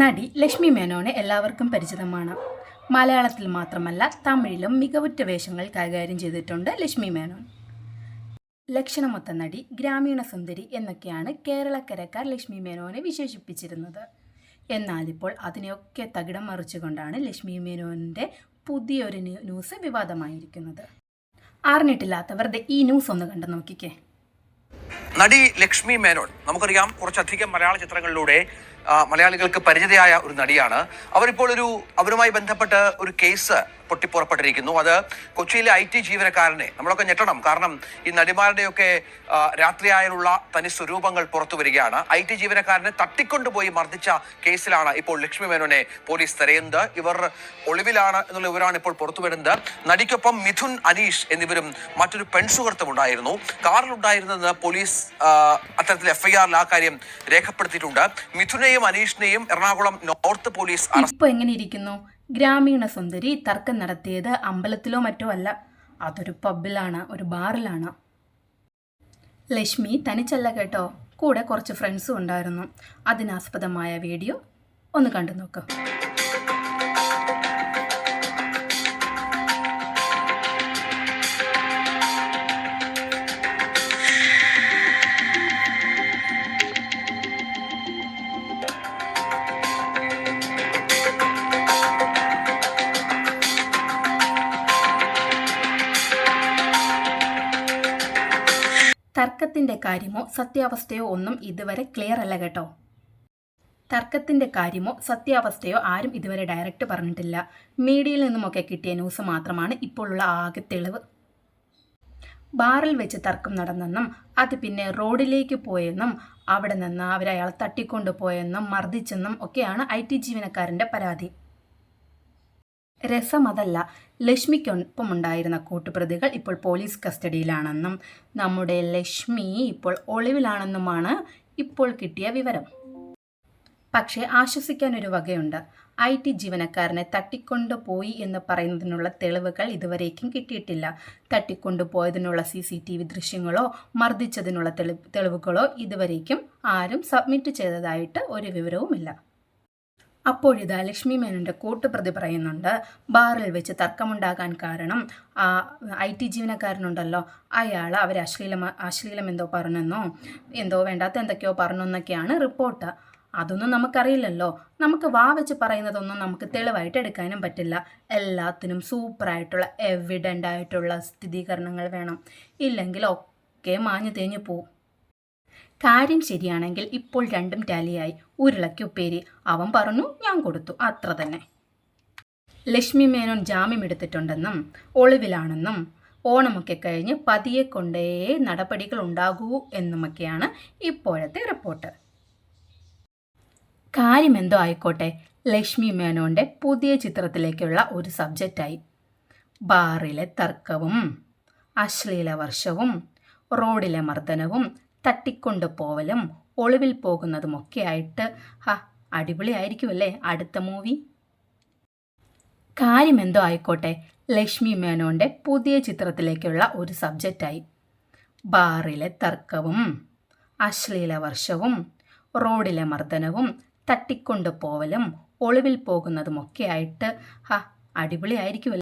നടി ലക്ഷ്മി മേനോനെ എല്ലാവർക്കും പരിചിതമാണ്. മലയാളത്തിൽ മാത്രമല്ല തമിഴിലും മികവുറ്റ വേഷങ്ങൾ കൈകാര്യം ചെയ്തിട്ടുണ്ട് ലക്ഷ്മി മേനോൻ. ലക്ഷണമൊത്ത നടി ഗ്രാമീണ സുന്ദരി എന്നൊക്കെയാണ് കേരളക്കരക്കാർ ലക്ഷ്മി മേനോനെ വിശേഷിപ്പിച്ചിരുന്നത്. എന്നാലിപ്പോൾ അതിനെയൊക്കെ തകിടം മറിച്ചുകൊണ്ടാണ് ലക്ഷ്മി മേനോന്റെ പുതിയൊരു ന്യൂസ് വിവാദമായിരിക്കുന്നത്. അറിഞ്ഞിട്ടില്ലാത്തവർ ഈ ന്യൂസ് ഒന്ന് കണ്ടു നോക്കിക്കേ. നടി ലക്ഷ്മി മേനോൻ. നമുക്കറിയാം കുറച്ചധികം മലയാള ചിത്രങ്ങളിലൂടെ മലയാളികൾക്ക് പരിചിതയായ ഒരു നടിയാണ്. അവരിപ്പോൾ ഒരു അവരുമായി ബന്ധപ്പെട്ട് ഒരു കേസ് പൊട്ടിപ്പുറപ്പെട്ടിരിക്കുന്നു. അത് കൊച്ചിയിലെ ഐ ടി ജീവനക്കാരനെ നമ്മളൊക്കെ ഞെട്ടണം. കാരണം ഈ നടിമാരുടെയൊക്കെ രാത്രിയായുള്ള തനി സ്വരൂപങ്ങൾ പുറത്തു വരികയാണ്. ഐ ടി ജീവനക്കാരനെ തട്ടിക്കൊണ്ടുപോയി മർദ്ദിച്ച കേസിലാണ് ഇപ്പോൾ ലക്ഷ്മി മേനോനെ പോലീസ് തെരയുന്നത്. ഇവർ ഒളിവിലാണ് എന്നുള്ള വിവരമാണ് ഇപ്പോൾ പുറത്തു വരുന്നത്. നടിക്കൊപ്പം മിഥുൻ അനീഷ് എന്നിവരും മറ്റൊരു പെൺസുഹൃത്തും ഉണ്ടായിരുന്നു. കാറിലുണ്ടായിരുന്നത് പോലീസ് അത്തരത്തിൽ എഫ്ഐആറിൽ ആ കാര്യം രേഖപ്പെടുത്തിയിട്ടുണ്ട്. മിഥുനെയും അനീഷിനെയും എറണാകുളം നോർത്ത് പോലീസ് ഇപ്പോൾ എങ്ങനെ ഇരിക്കുന്നു ഗ്രാമീണ സുന്ദരി തർക്കം നടത്തിയത് അമ്പലത്തിലോ മറ്റോ അല്ല. അതൊരു പബ്ബിലാണ് ഒരു ബാറിലാണ്. ലക്ഷ്മി തനിച്ചല്ല കേട്ടോ. കൂടെ കുറച്ച് ഫ്രണ്ട്സും ഉണ്ടായിരുന്നു. അതിനാസ്പദമായ വീഡിയോ ഒന്ന് കണ്ടു നോക്ക് തർക്കത്തിന്റെ കാര്യമോ സത്യാവസ്ഥയോ ഒന്നും ഇതുവരെ ക്ലിയർ അല്ല കേട്ടോ. തർക്കത്തിന്റെ കാര്യമോ സത്യാവസ്ഥയോ ആരും ഇതുവരെ ഡയറക്റ്റ് പറഞ്ഞിട്ടില്ല. മീഡിയയിൽ നിന്നുമൊക്കെ കിട്ടിയ ന്യൂസ് മാത്രമാണ് ഇപ്പോഴുള്ള ആകെ തെളിവ്. ബാറിൽ വെച്ച് തർക്കം നടന്നെന്നും അത് പിന്നെ റോഡിലേക്ക് പോയെന്നും അവിടെ നിന്ന് അവരെ അയാൾ തട്ടിക്കൊണ്ടുപോയെന്നും മർദ്ദിച്ചെന്നും ഒക്കെയാണ് ഐ ടി ജീവനക്കാരന്റെ പരാതി. രസം അതല്ല ലക്ഷ്മിക്കൊപ്പമുണ്ടായിരുന്ന കൂട്ടുപ്രതികൾ ഇപ്പോൾ പോലീസ് കസ്റ്റഡിയിലാണെന്നും നമ്മുടെ ലക്ഷ്മി ഇപ്പോൾ ഒളിവിലാണെന്നുമാണ് ഇപ്പോൾ കിട്ടിയ വിവരം. പക്ഷേ ആശ്വസിക്കാനൊരു വകയുണ്ട്. ഐ ടി ജീവനക്കാരനെ തട്ടിക്കൊണ്ടുപോയി എന്ന് പറയുന്നതിനുള്ള തെളിവുകൾ ഇതുവരേക്കും കിട്ടിയിട്ടില്ല. തട്ടിക്കൊണ്ടുപോയതിനുള്ള സി സി ടി വി ദൃശ്യങ്ങളോ മർദ്ദിച്ചതിനുള്ള തെളി തെളിവുകളോ ഇതുവരേക്കും ആരും സബ്മിറ്റ് ചെയ്തതായിട്ട് ഒരു വിവരവുമില്ല. അപ്പോഴിതാ ലക്ഷ്മി മേനോന്റെ കൂട്ടുപ്രതി പറയുന്നുണ്ട് ബാറിൽ വെച്ച് തർക്കമുണ്ടാകാൻ കാരണം ഐ ടി ജീവനക്കാരനുണ്ടല്ലോ. അയാൾ അവർ അശ്ലീലം അശ്ലീലം എന്തോ പറഞ്ഞെന്നോ എന്തോ വേണ്ടാത്ത എന്തൊക്കെയോ പറഞ്ഞെന്നൊക്കെയാണ് റിപ്പോർട്ട്. അതൊന്നും നമുക്കറിയില്ലല്ലോ. നമുക്ക് വാ വെച്ച് പറയുന്നതൊന്നും നമുക്ക് തെളിവായിട്ട് എടുക്കാനും പറ്റില്ല. എല്ലാത്തിനും സൂപ്പറായിട്ടുള്ള എവിഡന്റ് ആയിട്ടുള്ള സ്ഥിരീകരണങ്ങൾ വേണം. ഇല്ലെങ്കിൽ ഒക്കെ മാഞ്ഞു തേഞ്ഞു പോവും. കാര്യം ശരിയാണെങ്കിൽ ഇപ്പോൾ രണ്ടും ടാലിയായി. ഉരുളയ്ക്ക് ഉപ്പേരി. അവൻ പറഞ്ഞു ഞാൻ കൊടുത്തു. അത്ര തന്നെ. ലക്ഷ്മി മേനോൻ ജാമ്യം എടുത്തിട്ടുണ്ടെന്നും ഒളിവിലാണെന്നും ഓണമൊക്കെ കഴിഞ്ഞ് പതിയെ കൊണ്ടേ നടപടികൾ ഉണ്ടാകൂ എന്നുമൊക്കെയാണ് ഇപ്പോഴത്തെ റിപ്പോർട്ട്. കാര്യം എന്തോ ആയിക്കോട്ടെ. ലക്ഷ്മി മേനോന്റെ പുതിയ ചിത്രത്തിലേക്കുള്ള ഒരു സബ്ജക്റ്റായി. ബാറിലെ തർക്കവും അശ്ലീല വർഷവും റോഡിലെ മർദ്ദനവും തട്ടിക്കൊണ്ടുപോവലും ഒളിവിൽ പോകുന്നതുമൊക്കെ ആയിട്ട് ഹ അടിപൊളിയായിരിക്കുമല്ലേ അടുത്ത മൂവി? കാര്യമെന്തോ ആയിക്കോട്ടെ. ലക്ഷ്മി മേനോന്റെ പുതിയ ചിത്രത്തിലേക്കുള്ള ഒരു സബ്ജക്റ്റായി. ബാറിലെ തർക്കവും അശ്ലീല വർഷവും റോഡിലെ മർദ്ദനവും തട്ടിക്കൊണ്ടുപോവലും ഒളിവിൽ പോകുന്നതുമൊക്കെ ആയിട്ട് ഹ അടിപൊളിയായിരിക്കുമല്ലേ?